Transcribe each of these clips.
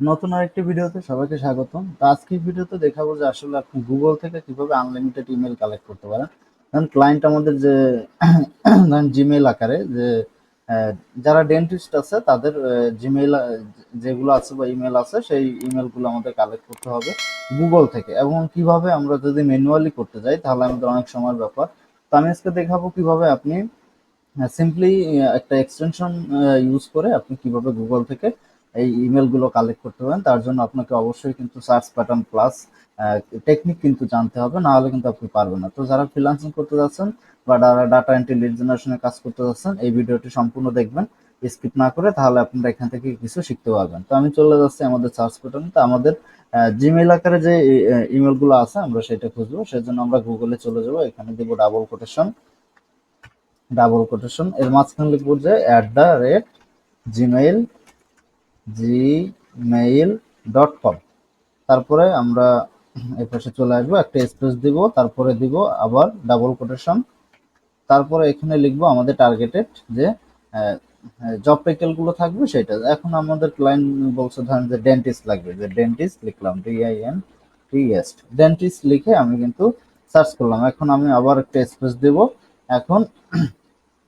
নতুন আরেকটি ভিডিওতে সবাইকে স্বাগতম। তো আজকের ভিডিওতে দেখাবো যে আসলে আপনি গুগল থেকে কীভাবে আনলিমিটেড ইমেল কালেক্ট করতে পারেন। কারণ ক্লায়েন্ট আমাদের যে ধরেন জিমেইল আকারে যে যারা ডেন্টিস্ট আছে, তাদের জিমেইল যেগুলো আছে বা ইমেল আছে, সেই ইমেলগুলো আমাদের কালেক্ট করতে হবে গুগল থেকে। এবং কীভাবে আমরা যদি ম্যানুয়ালি করতে যাই, তাহলে আমাদের অনেক সময়ের ব্যাপার। তো আমি আজকে দেখাবো কীভাবে আপনি সিম্পলি একটা এক্সটেনশন ইউজ করে আপনি কীভাবে গুগল থেকে এই ইমেলগুলো কালেক্ট করতে পারেন। তার জন্য আপনাকে অবশ্যই কিন্তু সার্চ প্যাটার্ন প্লাস টেকনিক কিন্তু জানতে হবে, না হলে কিন্তু আপনি পারবেন না। তো যারা ফ্রিলান্সিং করতে যাচ্ছেন বা যারা ডাটা এন্ট্রি লিড জেনারেশনের কাজ করতে যাচ্ছেন, এই ভিডিওটি সম্পূর্ণ দেখবেন। স্কিপ না করে তাহলে আপনারা এখান থেকে কিছু শিখতে পারবেন। তো আমি চলে যাচ্ছি আমাদের সার্চ প্যাটার্ন তো। আমাদের জিমেইল আকারে যে ইমেলগুলো আছে, আমরা সেটা খুঁজবো। সেজন্য আমরা গুগলে চলে যাব। এখানে দেবো ডাবল কোটেশন ডাবল কোটেশন এর মাঝখানে লিখব যে at the rate Gmail Gmail dot com তারপরে আমরা এই পাশে চলে আসব, একটা স্পেস দিব, তারপরে দিব আবার ডাবল কোটেশন তারপরে এখানে লিখব আমাদের টার্গেটেড যে জবগুলো থাকবে সেটা। এখন আমাদের ক্লায়েন্ট বলছে ধরেন যে ডেন্টিস্ট লাগবে। যে ডেন্টিস্ট লিখলাম ডিআইএন টিএস্ট ডেন্টিস্ট লিখে আমি কিন্তু সার্চ করলাম। এখন আমি আবার একটা স্পেস দেব। এখন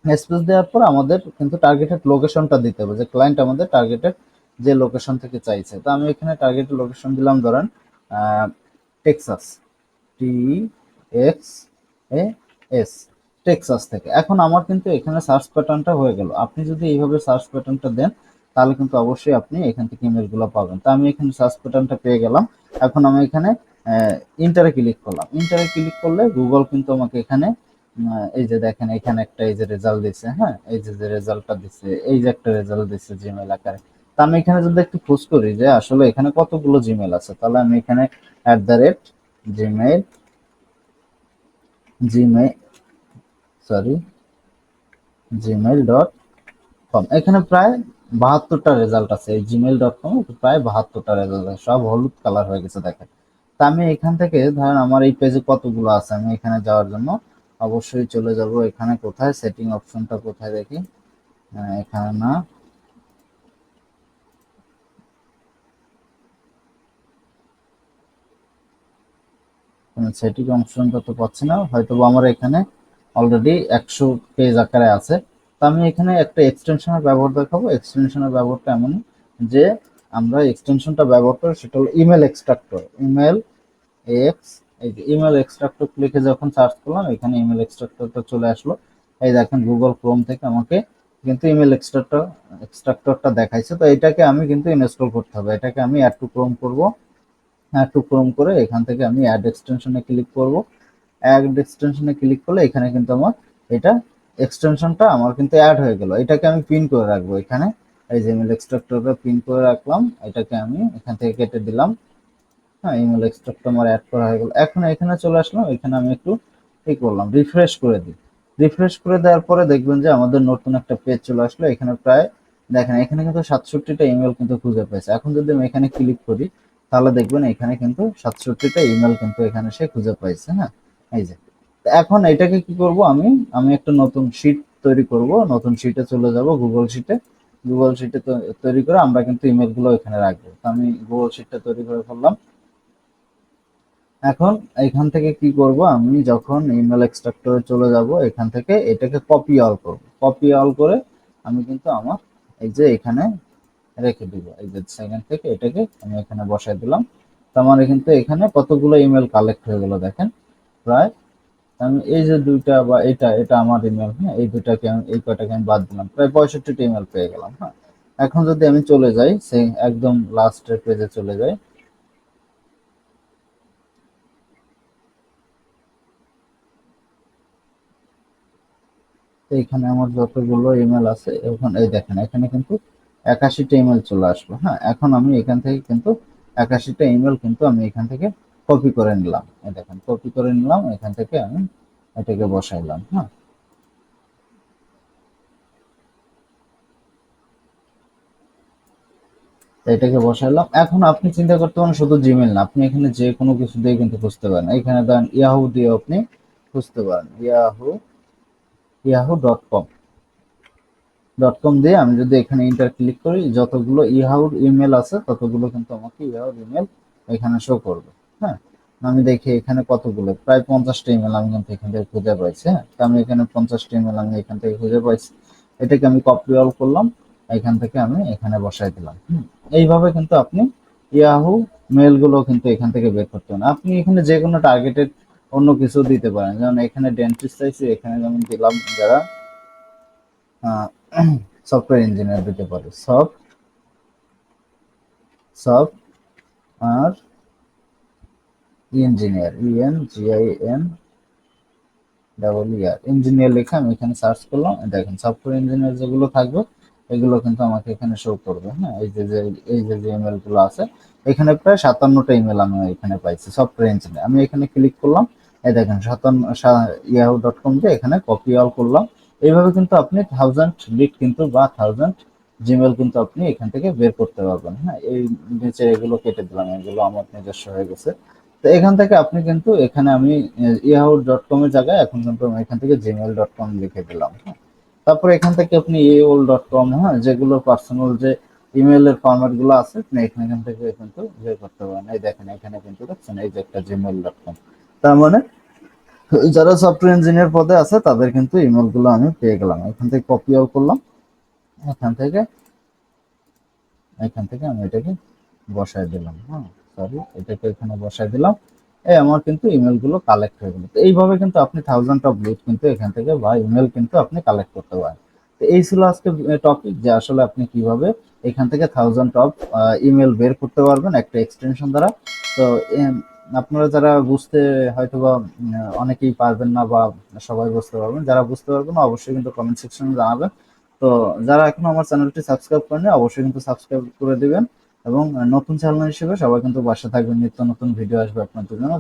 স্পেস দেওয়ার পর আমাদের কিন্তু টার্গেটেড লোকেশনটা দিতে হবে। যে ক্লায়েন্ট আমাদের টার্গেটেড যে লোকেশন থেকে চাইছে। তো আমি এখানে টার্গেটেড লোকেশন দিলাম ধরেন Texas T X A S Texas থেকে। এখন আমার কিন্তু এখানে সার্চ প্যাটার্নটা হয়ে গেল। আপনি যদি এইভাবে সার্চ প্যাটার্নটা দেন, তাহলে কিন্তু অবশ্যই আপনি এখান থেকে ইমেলগুলো পাবেন। তো আমি এখানে সার্চ প্যাটার্নটা পেয়ে গেলাম। এখন আমি এখানে ইন্টারে ক্লিক করলাম। ইন্টারে ক্লিক করলে গুগল কিন্তু আমাকে এখানে এই যে দেখেন, এখানে একটা এই যে রেজাল্ট দিচ্ছে হ্যাঁ? এই যে যে রেজাল্টটা দিচ্ছে এই যে একটা রেজাল্ট দিচ্ছে জিমেল আকারে। তা আমি এখানে যদি একটু খোঁজ করি যে আসলে এখানে কতগুলো জিমেল আছে, তাহলে আমি এখানে at the rate Gmail Gmail sorry Gmail dot com এখানে প্রায় বাহাত্তরটা রেজাল্ট আছে, এই জিমেল ডট কম প্রায় বাহাত্তরটা রেজাল্ট আছে, সব হলুদ কালার হয়ে গেছে দেখেন। তা আমি এখান থেকে ধরেন আমার এই পেজে কতগুলো আছে, আমি এখানে যাওয়ার জন্য অবশ্যই চলে যাব। এখানে কোথায়? সেটিং অপশনটা কোথায় দেখি? এখানে না। সেটিং অপশনটা করতে পারছি না। হয়তো আমার এখানে অলরেডি একশো পেজ আকারে আছে। তো আমি এখানে একটা এক্সটেনশনের ব্যবহার দেখাবো। এক্সটেনশনের ব্যবহারটা এমন যে আমরা এক্সটেনশনটা ব্যবহার করি, সেটা হলো ইমেল এক্সট্রাক্টর ইমেল এক্স এই যে ইমেল এক্সট্রাক্টর লিখে যখন সার্চ করলাম, এখানে ইমেল এক্সট্রাক্টরটা চলে আসলো। এই দেখেন গুগল ক্রোম থেকে আমাকে কিন্তু ইমেল এক্সট্রাক্টর এক্সট্রাক্টরটা দেখাইছে। তো এটাকে আমি কিন্তু ইনস্টল করতে হবে। এটাকে আমি অ্যাড টু ক্রোম করব। টু ক্রোম করে এখান থেকে আমি অ্যাড এক্সটেনশনে ক্লিক করব। অ্যাড এক্সটেনশনে ক্লিক করলে এখানে কিন্তু আমার এটা এক্সটেনশনটা আমার কিন্তু অ্যাড হয়ে গেল। এটাকে আমি পিন করে রাখব এখানে। এই যে ইমেল এক্সট্রাক্টরটা পিন করে রাখলাম, এটাকে আমি এখান থেকে কেটে দিলাম। হ্যাঁ ইমেল এক্সট্রাক্টর আমার অ্যাড করা হয়ে গেল। এখন এখানে চলে আসলাম, এখানে আমি একটু ই করলাম রিফ্রেশ করে দিই। রিফ্রেশ করে দেওয়ার পরে দেখবেন যে আমাদের নতুন একটা পেজ চলে আসলো। এখানে প্রায়, দেখেন, এখানে কিন্তু সাতষট্টিটা ইমেল কিন্তু খুঁজে পেয়েছে। এখন যদি আমি এখানে ক্লিক করি তাহলে দেখবেন এখানে কিন্তু সাতষট্টিটা ইমেল কিন্তু এখানে সে খুঁজে পাইছে হ্যাঁ এই যে এখন এটাকে কি করব আমি? আমি একটা নতুন শিট তৈরি করব, নতুন শিটে চলে যাব গুগল শিটে গুগল শিটে তৈরি করে আমরা কিন্তু ইমেলগুলো এখানে রাখব। তো আমি গুগল শিটটা তৈরি করে ফেললাম। এখন এখান থেকে কি করব আমি? যখন ইমেল এক্সট্রাক্টরে চলে যাব, এখান থেকে এটাকে কপি অল করব। কপি অল করে আমি কিন্তু আমার এই যে এখানে রেখে দিব। এই যে সেকেন্ড থেকে এটাকে আমি এখানে বসাই দিলাম। তো আমার কিন্তু এখানে কতগুলো ইমেল কালেক্ট হয়ে গেল দেখেন। প্রায়, আমি এই যে দুইটা বা এটা এটা আমার ইমেল হ্যাঁ এই দুইটাকে আমি, এই কয়টাকে আমি বাদ দিলাম। প্রায় পঁয়ষট্টিটা ইমেল পেয়ে গেলাম হ্যাঁ। এখন যদি আমি চলে যাই সেই একদম লাস্টের পেজে চলে যাই। এইখানে আমার যতগুলো ইমেল আছে, এখন এই দেখেন, এখানে কিন্তু একাশিটা ইমেল চলে আসলো। হ্যাঁ এখন আমি এখান থেকে কিন্তু একাশিটা ইমেল কিন্তু আমি এখান থেকে কপি করে নিলাম। এই দেখেন কপি করে নিলাম, এখান থেকে আমি এটাকে বসাইলাম হ্যাঁ। এটাকে বসাইলাম। এখন আপনি চিন্তা করতে পারেন, শুধু জিমেল না, আপনি এখানে যে কোনো কিছু দিয়ে কিন্তু খুঁজতে পারেন। এখানে দেন ইয়াহু দিয়ে আপনি খুঁজতে পারেন। Yahoo Yahoo dot com dot com দিয়ে আমি যদি এখানে ইন্টার ক্লিক করি, যতগুলো ইহাউর ইমেল আছে, ততগুলো কিন্তু আমাকে ইহাউর ইমেল এখানে শো করবে হ্যাঁ? আমি দেখি এখানে কতগুলো, প্রায় পঞ্চাশটা ইমেল আমি কিন্তু এখান থেকে খুঁজে পাইছি হ্যাঁ? আমি এখানে পঞ্চাশটা ইমেল আমি এখান থেকে খুঁজে পাইছি। এটাকে আমি কপি অল করলাম, এখান থেকে আমি এখানে বসাই দিলাম এইভাবে কিন্তু আপনি ইয়াহু মেলগুলো কিন্তু এখান থেকে বের করতে পারেন। আপনি এখানে যে কোনো টার্গেটেড অন্য কিছু দিতে পারেন, যেমন এখানে ডেন্টিস্ট চাইছি এখানে যেমন দিলাম যারা সফটওয়্যার ইঞ্জিনিয়ার দিতে পারে। Soft soft R engineer E N G I N double E R engineer লিখে আমি এখানে সার্চ করলাম দেখেন সফটওয়্যার ইঞ্জিনিয়ার যেগুলো থাকবে, এগুলো কিন্তু আমাকে এখানে শো করবে হ্যাঁ? এই যে যে, এই যে যে ইমেলগুলো আছে, এখানে প্রায় সাতান্নটা ইমেল আমি এখানে পাইছি সফটওয়্যার ইঞ্জিনিয়ার আমি এখানে ক্লিক করলাম, এই দেখেন সাতান্ন ইয়াহু ডট কম দিয়ে এখানে কপি অল করলাম। এইভাবে কিন্তু আপনি থাউজেন্ড লিড কিন্তু বা থাউজেন্ড জিমেল কিন্তু আপনি এখান থেকে বের করতে পারবেন। হ্যাঁ এই নিচে এগুলো কেটে দিলাম, এগুলো আমার নিজস্ব হয়ে গেছে। তো এখান থেকে আপনি কিন্তু এখানে আমি ইয়াহু ডট কম এর জায়গায় এখন কিন্তু আমি এখান থেকে জিমেল ডট কম লিখে দিলাম। হ্যাঁ তারপরে এখান থেকে আপনি এওল ডট কম হ্যাঁ যেগুলো পার্সোনাল যে ইমেলের ফরম্যাটগুলো আছে, আপনি এখানে এখান থেকে কিন্তু বের করতে পারেন। এই দেখেন, এখানে কিন্তু দেখছেন, এই যে একটা জিমেল ডট কম তার মানে যারা সফটওয়্যার ইঞ্জিনিয়ার পদে আছে, তাদের কিন্তু ইমেলগুলো আমি পেয়ে গেলাম। এখান থেকে কপি অল করলাম। এখান থেকে এখান থেকে আমি এটাকে বসায় দিলাম। হ্যাঁ সরি এটাকে এখানে বসায় দিলাম। এই আমার কিন্তু ইমেলগুলো কালেক্ট হয়ে গেল। তো এইভাবে কিন্তু আপনি থাউজেন্ড অফ লিড কিন্তু এখান থেকে বা ইমেল কিন্তু আপনি কালেক্ট করতে পারেন। তো এই ছিল আজকে টপিক যে আসলে আপনি কীভাবে এখান থেকে থাউজেন্ড অফ ইমেল বের করতে পারবেন একটা এক্সটেনশন দ্বারা। তো আপনারা যারা বুঝতে হয়তো বা অনেকেই পারবেন না বা সবাই বুঝতে পারবেন যারা বুঝতে পারবেন অবশ্যই কিন্তু কমেন্ট সেকশনে জানাবেন। তো যারা এখনও আমার চ্যানেলটি সাবস্ক্রাইব করেনি অবশ্যই কিন্তু সাবস্ক্রাইব করে দিবেন এবং নতুন চ্যানেল হিসেবে সবাই কিন্তু বাসা থাকবেন, নিত্য নতুন ভিডিও আসবে আপনাদের জন্য।